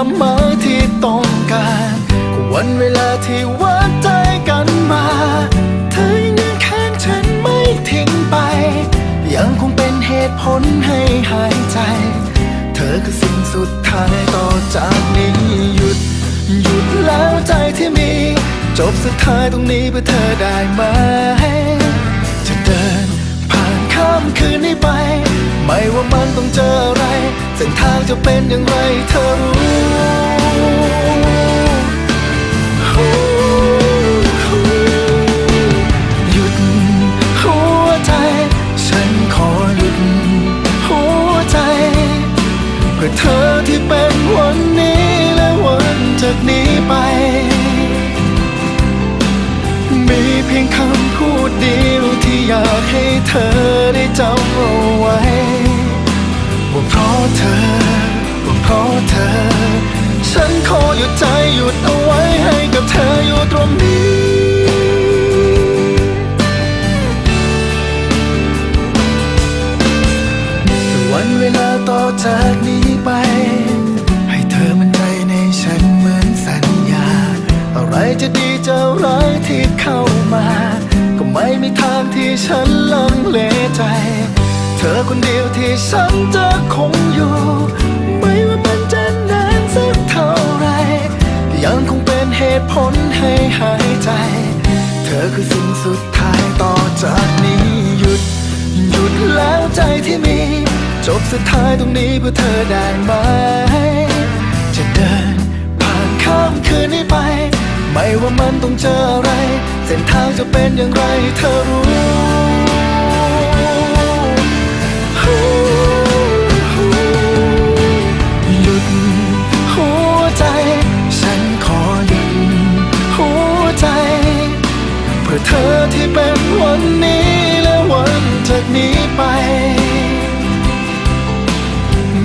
ความหมายที่ต้องการวันเวลาที่วัดใจกันมา เธอยังยืนข้างฉันไม่ทิ้งไป ยังคงเป็นเหตุผลให้หายใจ เธอคือสิ่งสุดท้ายต่อจากนี้หยุด หยุดแล้วใจที่มี จบสุดท้ายตรงนี้เพื่อเธอได้ไหม จะเดินผ่านข้ามคืนนี้ไป ไม่ว่ามันต้องเจออะไร เส้นทางจะเป็นอย่างไรเธอรู้ ไป มีเพียงคำพูดเดียวที่อยากให้เธอได้จำเอาไว้ว่าเพราะเธอว่าเพราะเธอ ฉันขอหยุดใจหยุดเอาไว้ให้กับเธออยู่ตรงนี้ ทางที่ฉันลังเลใจ เธอคนเดียวที่ฉันจะคงอยู่ ไม่ว่ามันจะนานสักเท่าไร ยังคงเป็นเหตุผลให้หายใจ เธอคือสิ่งสุดท้ายต่อจากนี้หยุด หยุดแล้วใจที่มี จบสุดท้ายตรงนี้เพื่อเธอได้ไหม ไม่ว่ามันต้องเจออะไร เส้นทางจะเป็นอย่างไรเธอรู้หยุดหัวใจฉันขอยุดหัวใจเพื่อเธอที่เป็นวันนี้และวันจากนี้ไป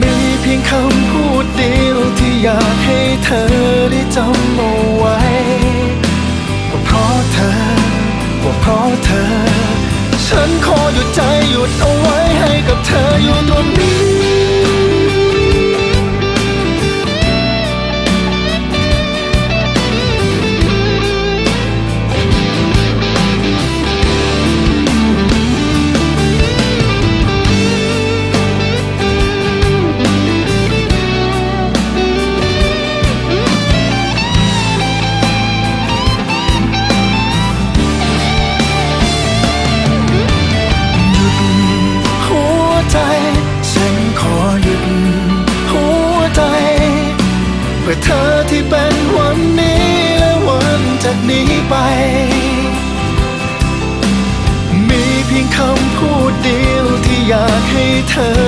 มีเพียงคำพูด อยากให้เธอได้จำเอาไว้ว่าเพราะเธอว่าเพราะเธอ ฉันขอหยุดใจหยุดเอาไว้ให้กับเธอ ใ